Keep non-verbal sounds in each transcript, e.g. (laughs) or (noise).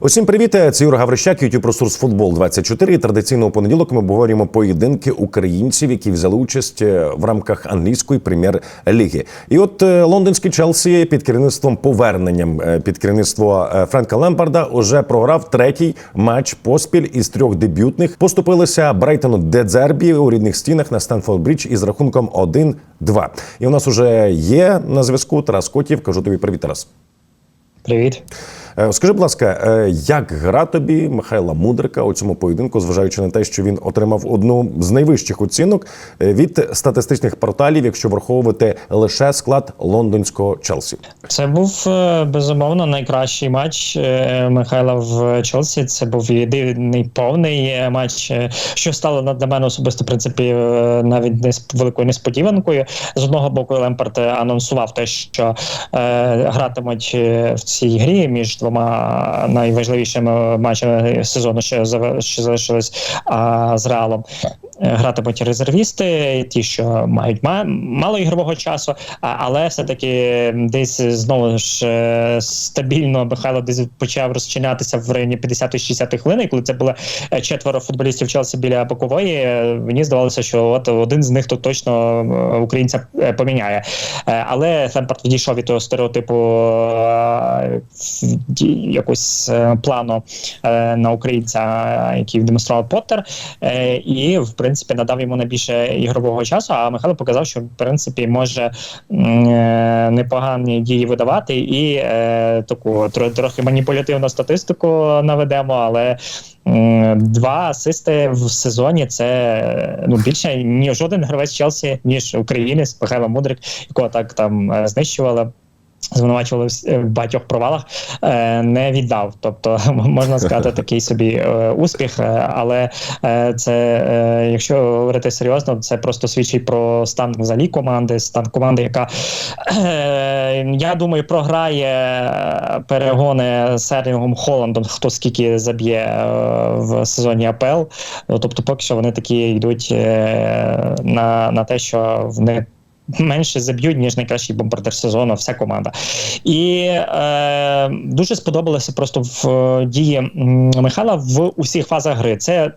Усім привіт! Це Юра Гаврищак, YouTube ресурс футбол 24 І Традиційно понеділок ми обговорюємо поєдинки українців, які взяли участь е, в рамках англійської прем'єр-ліги. І от е, лондонський Челсі під керівництвом поверненням е, під керівництво е, Френка Лемпарда уже програв третій матч поспіль із трьох дебютних. Поступилися Брайтону Дедзербі у рідних стінах на Стенфорд Брідж із рахунком 1-2. І у нас уже є на зв'язку Тарас Котів. Кажу тобі привіт, Тарас. Привіт. Е, Скажи, будь ласка, е, як гра тобі Михайла Мудрика у цьому поєдинку, зважаючи на те, що він отримав одну з найвищих оцінок е, від статистичних порталів, якщо враховувати лише склад лондонського Челсі? Це був безумовно найкращий матч Михайла в Челсі. Це був єдиний повний матч, що стало для мене особисто в принципі навіть не великою несподіванкою. З одного боку, Лемпард е, анонсував те, що гратимуть в цій грі між двома найважливішими матчами сезону, що залишились а, з Реалом. Е, Гратимуть резервісти, ті, що мають ма- мало ігрового часу, але все-таки десь знову ж е, стабільно Михайло десь почав розчинятися в районі 50-60 хвилин. Коли це було е, четверо футболістів Челсі біля бокової, мені здавалося, що от один з них тут точно українця поміняє. Але Лемпард відійшов від того стереотипу якось е, плану е, на українця, який демонстрував Поттер, е, і в принципі надав йому найбільше ігрового часу. А Михайло показав, що в принципі може непогані дії видавати, і таку трохи маніпулятивну статистику наведемо, але. Два асисти в сезоні це ну більше ніж жоден гравець Челсі, ніж українець Михайло Мудрик, якого так там знищували. Звинувачували в в багатьох провалах, е, не віддав. Тобто, (laughs) можна сказати, (laughs) такий собі е, успіх. е, Але е, це, е, якщо говорити серйозно, це просто свідчить про стан взагалі команди, стан команди, яка е, я думаю, програє е, перегони з Ерлінгом Холландом, хто скільки заб'є е, в сезоні АПЛ. Ну, Тобто, поки що вони такі йдуть е, на, на те, що вони менше заб'ють, ніж найкращий бомбардир сезону, вся команда. І е, дуже сподобалося просто в е, дії Михайла в усіх фазах гри. Це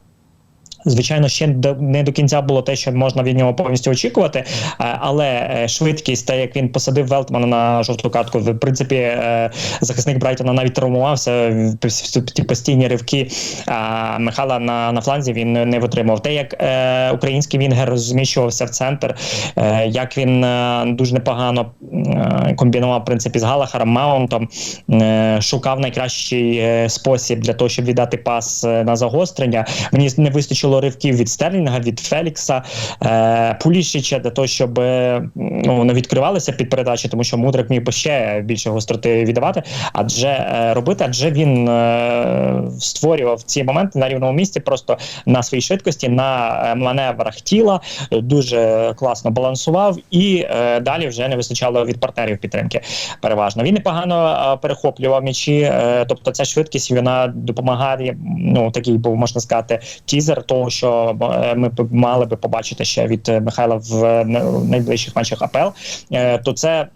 Звичайно, ще не до кінця було те, що можна від нього повністю очікувати, е, але е, швидкість, та як він посадив Велтмана на жовту картку, в принципі, е, захисник Брайтона навіть травмувався. Ті постійні ривки а Михайла на, на фланзі він не- витримав. Те, як український вінгер розміщувався в центр, як він дуже непогано комбінував в принципі з Галахаром, Маунтом, шукав найкращий спосіб для того, щоб віддати пас на загострення. Мені не вистачило ривків від Стерлінга, від Фелікса, е, Пулішича для того, щоб е, ну, не відкривалися під передачі, тому що Мудрик міг би ще більше гостроти віддавати, адже е, робити, адже він е, створював ці моменти на рівному місці, просто на своїй швидкості, на е, маневрах тіла, дуже класно балансував, і е, далі вже не вистачало від партнерів підтримки. Переважно він непогано е, перехоплював м'ячі, е, тобто ця швидкість вона допомагає. Ну такий був можна сказати тізер того, що е, ми мали би побачити ще від е, Михайла в е, найближчих матчах АПЛ. То це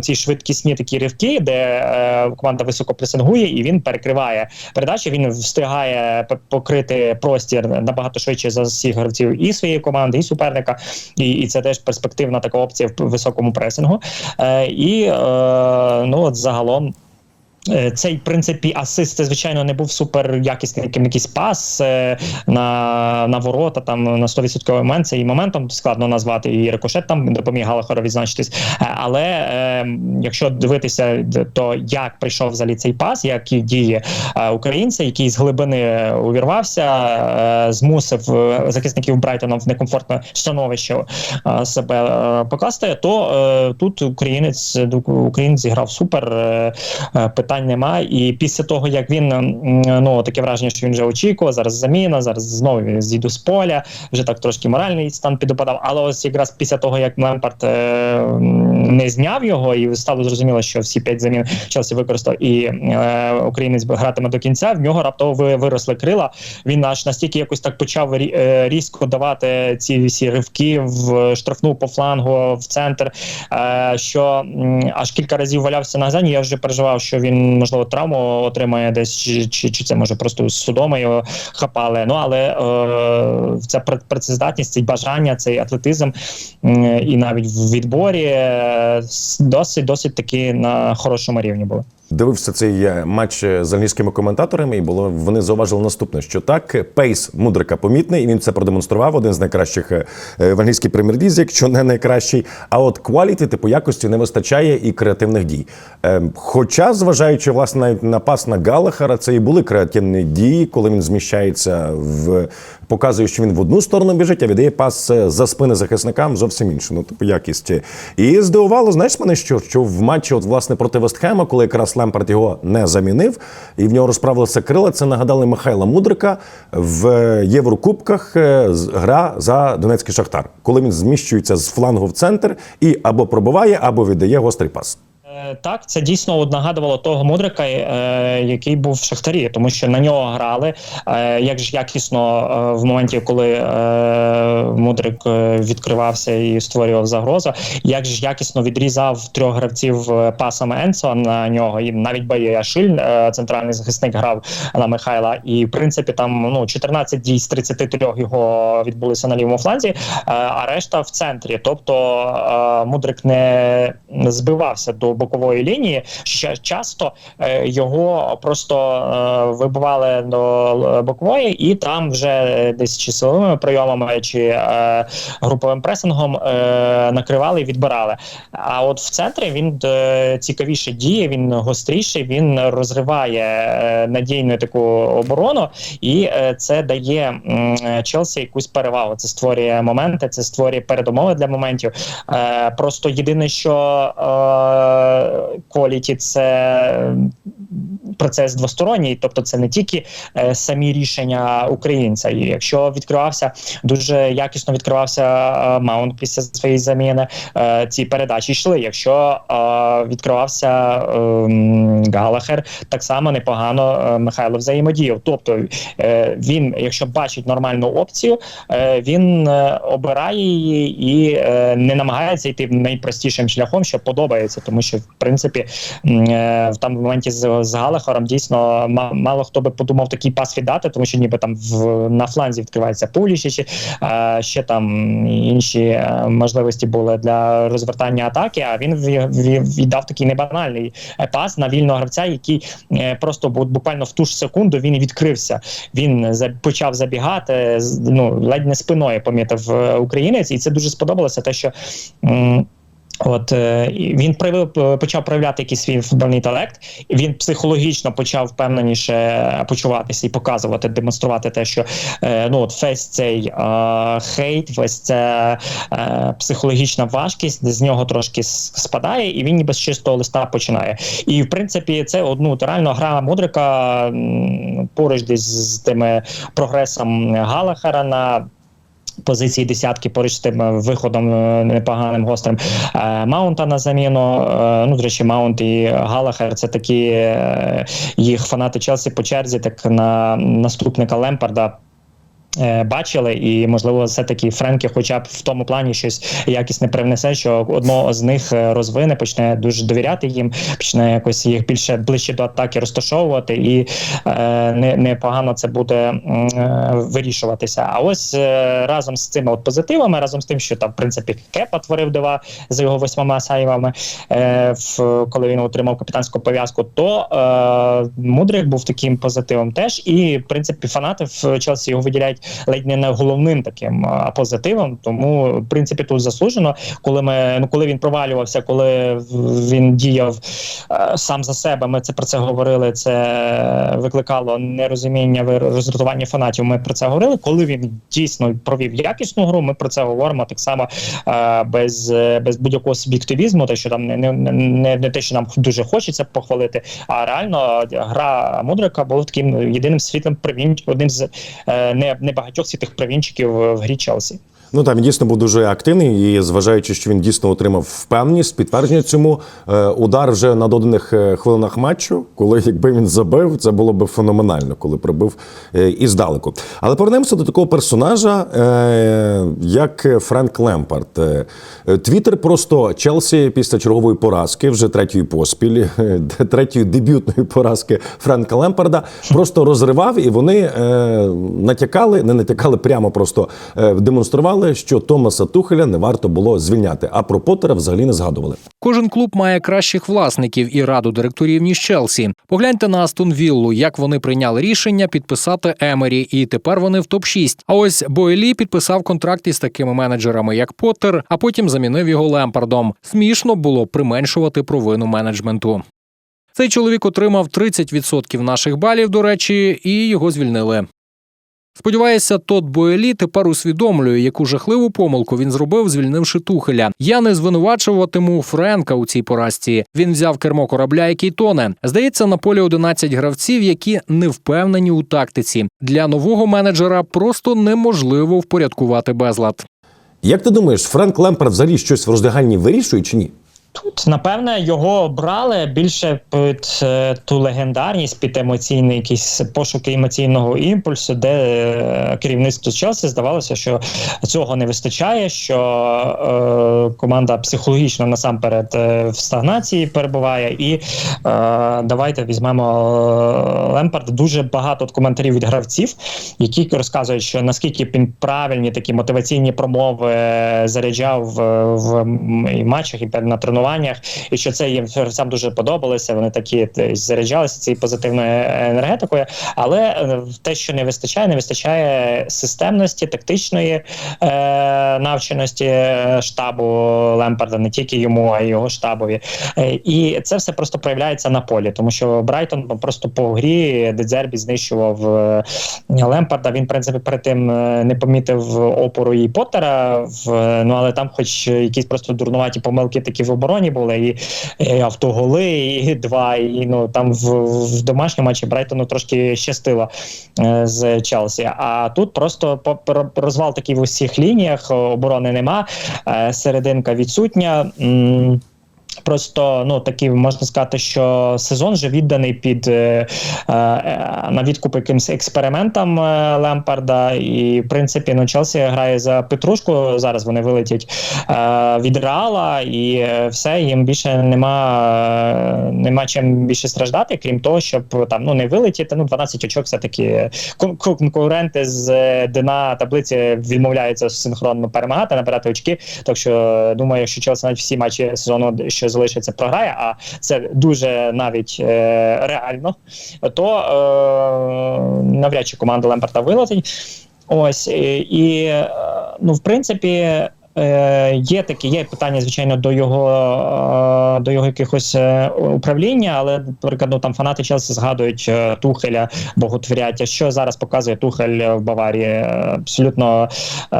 ці швидкісні такі ривки, де команда високо пресингує, і він перекриває передачі. Він встигає покрити простір набагато швидше за всіх гравців і своєї команди, і суперника. І, і це теж перспективна така опція в високому пресингу. І ну от загалом. Е, Цей в принципі асист, звичайно не був супер якісний якийсь пас е, на, на ворота. Там на 100% момент. Це і моментом складно назвати, і рикошет там допоміг Галахару відзначитись. Е, Але е, якщо дивитися, то як прийшов взагалі цей пас, як і діє е, українця, який з глибини увірвався, е, змусив захисників Брайтона в некомфортне становище е, себе е, покласти, то е, тут українець українець зіграв супер. Е, е, питань немає. І після того, як він ну таке враження, що він вже очікував, зараз заміна, зараз знову зійду з поля, вже так трошки моральний стан підопадав. Але ось якраз після того, як Лемпард е, не зняв його, і стало зрозуміло, що всі п'ять замін Челсі використав, і е, українець гратиме до кінця. В нього раптово виросли крила. Він аж настільки якось так почав е, різко давати ці всі ривки в штрафну по флангу в центр. Е, що аж кілька разів валявся на газані. Я вже переживав, що він можливо травму отримає десь, чи, чи, чи це може просто з судома його хапали. Ну але е, ця працездатність, цей бажання, цей атлетизм е, і навіть в відборі е, досить досить таки на хорошому рівні були. Дивився цей е, матч е, з англійськими коментаторами, і було вони зауважили наступне: що так, пейс мудрика помітний, і він це продемонстрував. Один з найкращих е, в англійській прем'єр-лізі, якщо не найкращий. А от кваліті, типу якості не вистачає і креативних дій. Хоча, зважаючи власне навіть на пас на Галахара, це і були креативні дії, коли він зміщається в показує, що він в одну сторону біжить, а віддає пас за спини захисникам зовсім іншу. Ну, типу, якість. І здивувало, знаєш мене, що, що в матчі, от власне проти Вестхема, коли якраз Лемпард його не замінив, і в нього розправилися крила. Це нагадали Михайла Мудрика в Єврокубках. е, Гра за Донецький Шахтар, коли він зміщується з флангу в центр і або пробиває, або віддає гострий пас. Е, Так, це дійсно нагадувало того мудрика, е, який був в Шахтарі, тому що на нього грали. Е, як ж якісно в моменті, коли мудрик відкривався і створював загрозу, як ж якісно відрізав трьох гравців пасами Енсо на нього, і навіть Баяшиль, е, центральний захисник, грав на Михайла. І в принципі там ну 14 дій з 33 його відбулися на лівому фланзі, а решта в центрі. Тобто мудрик не збивався до бокової лінії. Ще часто е, його просто е, вибивали до е, бокової, і там вже десь чи силовими прийомами, чи груповим пресингом накривали і відбирали. А от в центрі він цікавіше діє, він гостріший, він розриває надійну таку оборону, і це дає Челсі якусь перевагу. Це створює моменти, це створює передумови для моментів. Просто єдине, що кваліті це процес двосторонній, тобто це не тільки е, самі рішення українця. І якщо відкривався дуже якісно відкривався е, маунт після своєї заміни, е, ці передачі йшли. Якщо е, відкривався е, Галахер, так само непогано е, Михайло взаємодіяв. Тобто е, він, якщо бачить нормальну опцію, е, він е, обирає її і е, не намагається йти найпростішим шляхом, що подобається, тому що в принципі е, в там в моменті з, з Галахором дійсно ма- мало хто би подумав такий пас віддати, тому що ніби там в на фланзі відкривається Пуліші, чи е, ще там інші е, можливості були для розвертання атаки. А він ві- ві- віддав такий небанальний пас на вільного гравця, який просто буквально в ту ж секунду він відкрився. Він почав забігати ну ледь не спиною, помітив українець, і це дуже сподобалося. Те, що От е, він проявив е, почав проявляти якийсь свій футбольний інтелект. Він психологічно почав впевненіше почуватися і показувати, демонструвати те, що е, ну от весь цей е, хейт, весь ця е, психологічна важкість з нього трошки спадає, і він ніби з чистого листа починає. І в принципі, це одну реально гра мудрика поруч десь з тими прогресом Галахара на позиції десятки поруч з тим е, виходом е, непоганим гострим е, Маунта на заміну. Ну, до речі, Маунт і Галахер це такі їх фанати Челсі по черзі, так на наступника Лемпарда. Е, Бачили, і можливо, все таки Френкі, хоча б в тому плані щось якісне привнесе, що одного з них е, розвине, почне дуже довіряти їм, почне якось їх більше ближче до атаки розташовувати, і е, не непогано це буде е, вирішуватися. А ось е, разом з цими от позитивами, разом з тим, що там в принципі Кепа творив дива за його восьмома сайвами, е, в коли він отримав капітанську пов'язку, то е, Мудрик був таким позитивом теж. І в принципі фанати в Челсі його виділяють навіть ледь не не головним таким а, позитивом. Тому в принципі тут заслужено, коли ми ну коли він провалювався, коли він діяв е, сам за себе. Ми це про це говорили. Це викликало нерозуміння роздратування фанатів. Ми про це говорили. Коли він дійсно провів якісну гру, ми про це говоримо так само е, без, без будь-якого суб'єктивізму, те, що там не, не, не, не те, що нам дуже хочеться похвалити, а реально гра Мудрика була таким єдиним світлим провін, одним з е, не, небагатьох світих провінчиків в грі Челсі. Ну там дійсно був дуже активний, і зважаючи, що він дійсно отримав впевненість, підтвердження цьому е, удар вже на доданих е, хвилинах матчу, коли якби він забив, це було б феноменально, коли пробив е, і здалеку. Але повернемося до такого персонажа, як Френк Лемпард. Твіттер просто Челсі після чергової поразки, вже третьої поспіль, третьої дебютної поразки Френка Лемпарда, просто розривав, і вони натякали, не натякали, прямо просто е, демонстрували, що Томаса Тухеля не варто було звільняти. А про Поттера взагалі не згадували. Кожен клуб має кращих власників і раду директорів ніж Челсі. Погляньте на Астон Віллу, як вони прийняли рішення підписати Емері, і тепер вони в топ 6 А ось Бойлі підписав контракт із такими менеджерами, як Поттер, а потім замінив його Лемпардом. Смішно було применшувати провину менеджменту. Цей чоловік отримав 30% наших балів, до речі, і його звільнили. Сподіваюся, Тот Боелі тепер усвідомлює, яку жахливу помилку він зробив, звільнивши Тухеля. Я не звинувачуватиму Френка у цій поразці. Він взяв кермо корабля, який тоне. Здається, на полі 11 гравців, які не впевнені у тактиці. Для нового менеджера просто неможливо впорядкувати безлад. Як ти думаєш, Френк Лемпард взагалі щось в роздяганні вирішує чи ні? Тут, напевне, його обрали більше під е, ту легендарність, під емоційний якісь пошуки емоційного імпульсу, де е, керівництво Челсі здавалося, що цього не вистачає, що е, команда психологічно насамперед е, в стагнації перебуває. І е, давайте візьмемо Лемпард. Дуже багато коментарів від гравців, які розказують, що наскільки він правильні такі мотиваційні промови заряджав в, в і матчах і на тренуваннях, і що це їм гравцям дуже подобалося. Вони такі заряджалися цією позитивною енергетикою. Але е, те, що не вистачає, не вистачає системності, тактичної е, навченості е, штабу Лемпарда, не тільки йому, а й його штабові. Е, і це все просто проявляється на полі, тому що Брайтон просто по грі Дедзербі знищував е, Лемпарда. Він, в принципі, перед тим е, не помітив опору і Поттера, в, ну але там, хоч якісь просто дурнуваті помилки такі в обороні були, і, і автоголи, і два. І ну там в, в домашньому матчі Брайтону трошки щастило е, з Челсі. А тут просто розвал такий в усіх лініях, оборони нема, е, серединка відсутня. М, Просто ну такий можна сказати, що сезон вже відданий під е, е, на відкуп якимсь експериментам е, Лемпарда. І в принципі ну Челсі грає за Петрушку. Зараз вони вилетять е, від Реала, і е, все їм більше нема, е, нема чим більше страждати, крім того, щоб там ну не вилетіти. Ну 12 очок, все таки конкуренти з е, дна таблиці відмовляються синхронно перемагати, набирати очки. Так що е, думаю, що Челсі навіть всі матчі сезону, що залишиться, програє, а це дуже навіть е, реально, то е, навряд чи команда Лемперта вилетить. Ось і, е, ну, в принципі. Е, Є такі, є питання, звичайно, до його е, до його якихось е, управління, але наприклад, ну, там фанати Челсі згадують е, Тухеля, боготворяття. Що зараз показує Тухель в Баварії? Абсолютно е,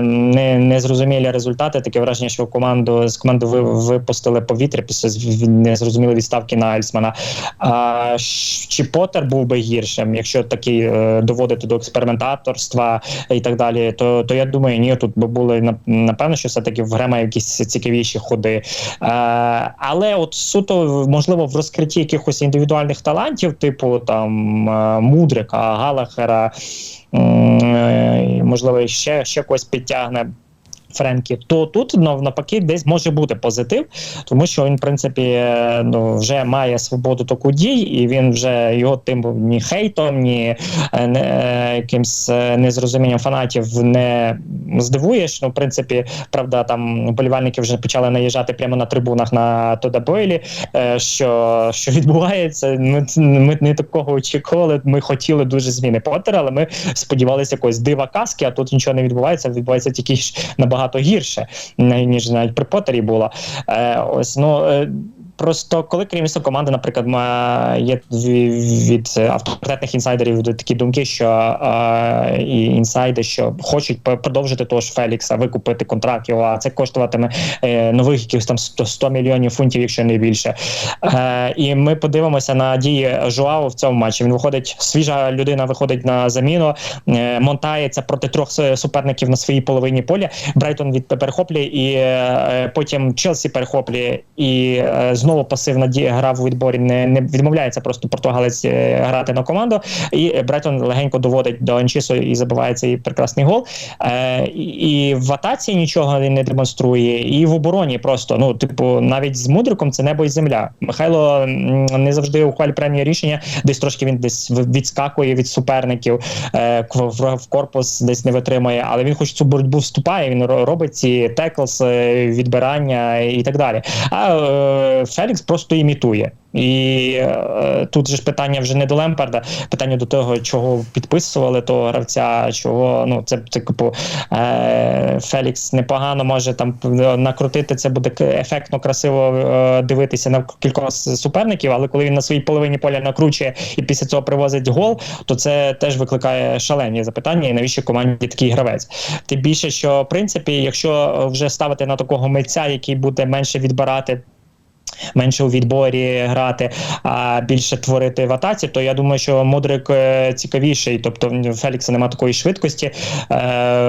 не, незрозумілі результати. Таке враження, що команду з команди ви, випустили повітря після незрозумілої відставки на Альсмана. А чи Поттер був би гіршим, якщо такий е, доводити до експериментаторства і так далі, то, то я думаю, ні, тут би були на- напевно, що все-таки в гра має якісь цікавіші ходи. Е, але от суто можливо в розкритті якихось індивідуальних талантів, типу там е, Мудрика, Галахера, е, можливо, ще, ще когось підтягне. Френкі, то тут нав- навпаки десь може бути позитив, тому що він, в принципі, ну вже має свободу таку дій, і він вже його тим ні хейтом, ні е, не, е, якимсь е, незрозумінням фанатів не здивуєш. Ну, в принципі, правда, там болівальники вже почали наїжджати прямо на трибунах на Тода Бойлі. Що, що відбувається? Ми, ми не такого очікували. Ми хотіли дуже зміни Поттера, але ми сподівалися якогось дива казки, а тут нічого не відбувається. Відбувається тільки ж набагато гірше, ніж навіть при Поттері було. Е, ось ну. Просто коли керівництво команди, наприклад, є від авторитетних інсайдерів такі думки, що е, і інсайди, що хочуть продовжити того ж Фелікса, викупити контракт його, а це коштуватиме е, нових якихось там 100, 100 мільйонів фунтів, якщо не більше. Е, і ми подивимося на дії Жуао в цьому матчі. Він виходить, свіжа людина виходить на заміну, е, монтається проти трьох суперників на своїй половині поля. Брайтон від перехоплює, і е, потім Челсі перехоплює і е, знову пасивна дія гра в відборі не, не відмовляється просто португалець е, грати на команду. І Брайтон легенько доводить до Анчісу і забиває цей прекрасний гол. Е, і, в атаці нічого не демонструє, і в обороні просто ну, типу, навіть з мудриком це небо і земля. Михайло не завжди ухвалює правильні рішення, десь трошки він десь відскакує від суперників, е, в корпус десь не витримує, але він хоч цю боротьбу вступає. Він робить ці теклс, е, відбирання і так далі. А е, Фелікс просто імітує. І е, тут же ж питання вже не до Лемпарда, питання до того, чого підписували того гравця, чого ну це типу е, Фелікс непогано може там накрутити. Це буде ефектно красиво е, дивитися на кількох суперників. Але коли він на своїй половині поля накручує і після цього привозить гол, то це теж викликає шалені запитання. І навіщо команді такий гравець? Тим більше, що в принципі, якщо вже ставити на такого митця, який буде менше відбирати менше у відборі грати, а більше творити в атаці, то я думаю, що Мудрик е, цікавіший. Тобто в Фелікса немає такої швидкості, е,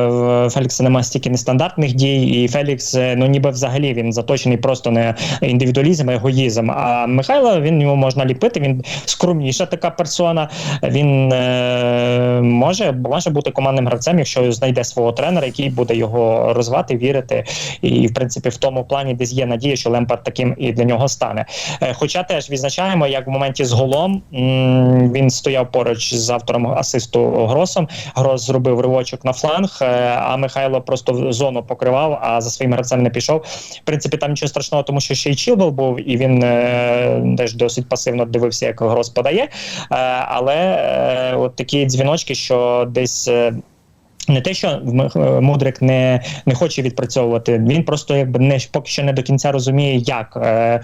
в Фелікса немає стільки нестандартних дій, і Фелікс, е, ну ніби взагалі він заточений просто не індивідуалізм, а егоїзм. А Михайло він його можна ліпити. Він скромніша така персона. Він е, може, може бути командним гравцем, якщо знайде свого тренера, який буде його розвивати, вірити. І в принципі в тому плані десь є надія, що Лемпард таким і для нього стане. Е, Хоча теж відзначаємо, як в моменті з голом він стояв поруч з автором асисту Гросом. Грос зробив ривочок на фланг, е, а Михайло просто зону покривав, а за своїм гравцем не пішов. В принципі, там нічого страшного, тому що ще й Чілбел був, і він е, теж досить пасивно дивився, як Грос подає. Але от такі дзвіночки, що десь. Е, не те, що е, Мудрик не, не хоче відпрацьовувати, він просто якби не поки що не до кінця розуміє, як е,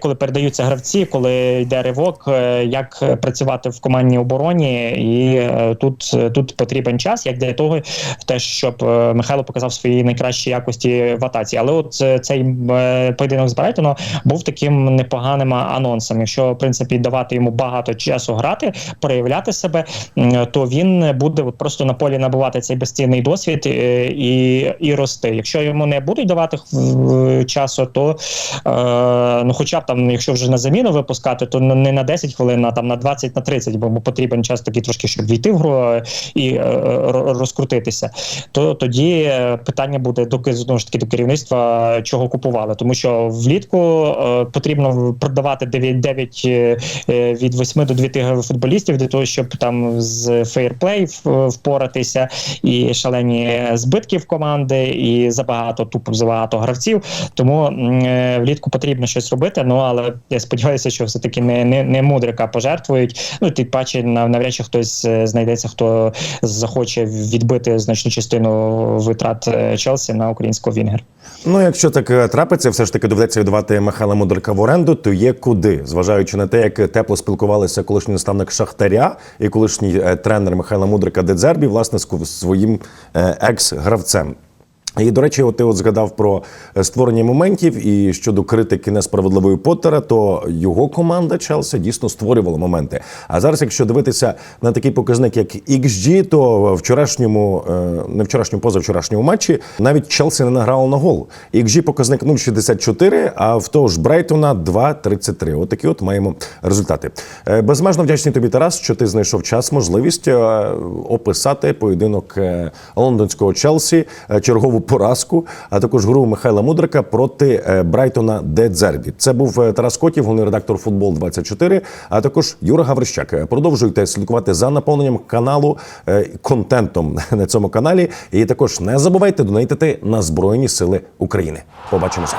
коли передаються гравці, коли йде ривок, е, як е, працювати в командній обороні, і е, тут, е, тут потрібен час, як для того, теж щоб е, Михайло показав свої найкращі якості в атаці. Але от е, цей е, поєдинок з Брайтоном був таким непоганим анонсом. Якщо в принципі давати йому багато часу грати, проявляти себе, м, то він буде от просто на полі набувати цей безцінний досвід е, і, і рости. Якщо йому не будуть давати часу, то е, ну, хоча б там, якщо вже на заміну випускати, то не на 10 хвилин, а там на 20 на 30, бо потрібен час такий трошки, щоб війти в гру е, і е, розкрутитися. То тоді питання буде до знову ж таки до керівництва, чого купували, тому що влітку е, потрібно продавати 9, 9 е, е, від 8 до 9 футболістів для того, щоб там з фейрплей в- впоратися, і шалені збитки в команди, і забагато тупо забагато гравців. Тому е, влітку потрібно щось робити. Ну але я сподіваюся, що все таки не, не, не мудрика пожертвують. Ну тим паче нав- навряд чи хтось е, знайдеться, хто захоче відбити значну частину витрат е, Челсі на українського Вінгер. Ну, якщо так трапиться, все ж таки доведеться віддавати Михайла Мудрика в оренду, то є куди, зважаючи на те, як тепло спілкувалися колишній наставник Шахтаря і колишній е, тренер Михайла Мудрика Дедзербі, власне, з своїм е, екс-гравцем. І, до речі, от ти от згадав про е, створення моментів і щодо критики несправедливої Поттера, то його команда Челсі дійсно створювала моменти. А зараз, якщо дивитися на такий показник, як XG, то вчорашньому, е, не вчорашньому, позавчорашньому матчі навіть Челсі не награло на гол. XG показник 0,64, а в того ж Брайтона 2,33. От такі от маємо результати. Е, Безмежно вдячний тобі, Тарас, що ти знайшов час, можливість описати поєдинок лондонського Челсі, чергову поразку, а також гру Михайла Мудрика проти е, Брайтона Де Дзербі. Це був е, Тарас Котів, головний редактор футбол 24 а також Юра Гаврищак. Е, Продовжуйте слідкувати за наповненням каналу контентом (laughs) на цьому каналі. І також не забувайте донатити на Збройні Сили України. Побачимося.